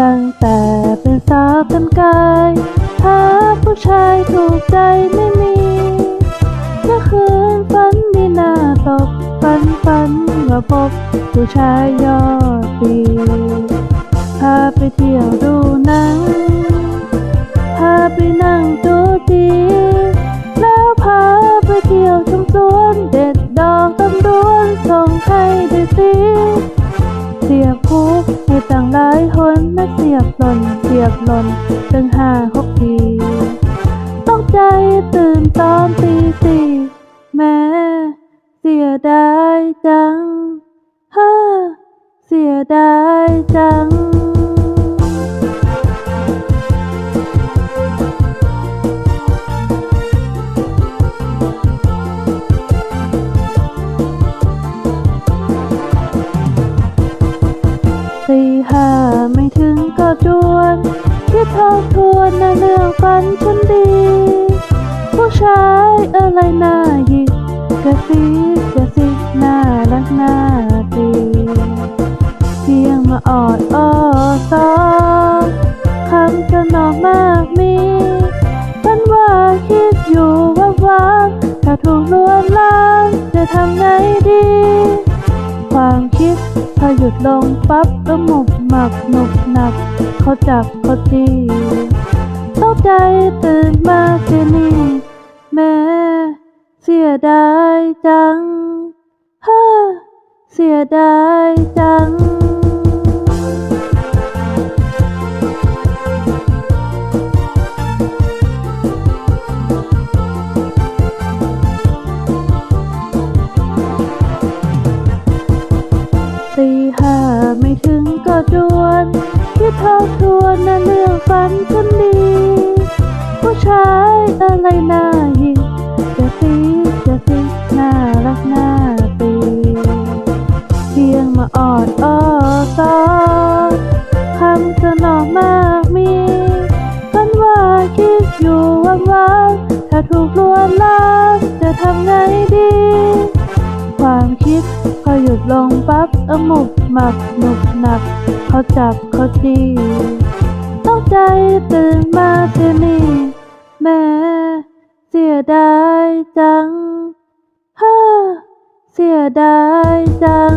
ตั้งแต่เป็นสาวเต็มกายหาผู้ชายถูกใจไม่มีเมื่อคืนฝันมีหน้าตกฝันฝันว่าพบผู้ชายยอดดีพาไปเที่ยวดูหนัง นตั้งห้าหกทีต้องใจตื่นตอนตีสี่แม่เสียดายจังฮ่าเสียดายจัง กันดี ผู้ชายอะไรน่าหยิกกระซิบกระซิบน่ารักน่าตีเพียงมาออดอ้อซอคำสนอมากมีฉันว่าคิดอยู่ว่าว่าถ้าถูกลวนลามจะทำไงดี ความคิดพอหยุดลงปั๊บก็หมุบหมับหนุบหนับเขาจับเขาจี ใจตื่นมาเสียนี่แม่เสียดายจังฮ่าเสียดายจังตีห้าไม่ถึงก็จวน คิดทบทวนนะเรื่องฝันฉัน อยู่ว่าว่าถ้าถูกลวนลามจะทำไงดี ความคิดพอหยุดลงปั๊บเออหมุบหมับหนุบหนับเขาจับเขาจีต้องใจตื่นมาเสียนี่แม่เสียดายจังฮ่าเสียดายจัง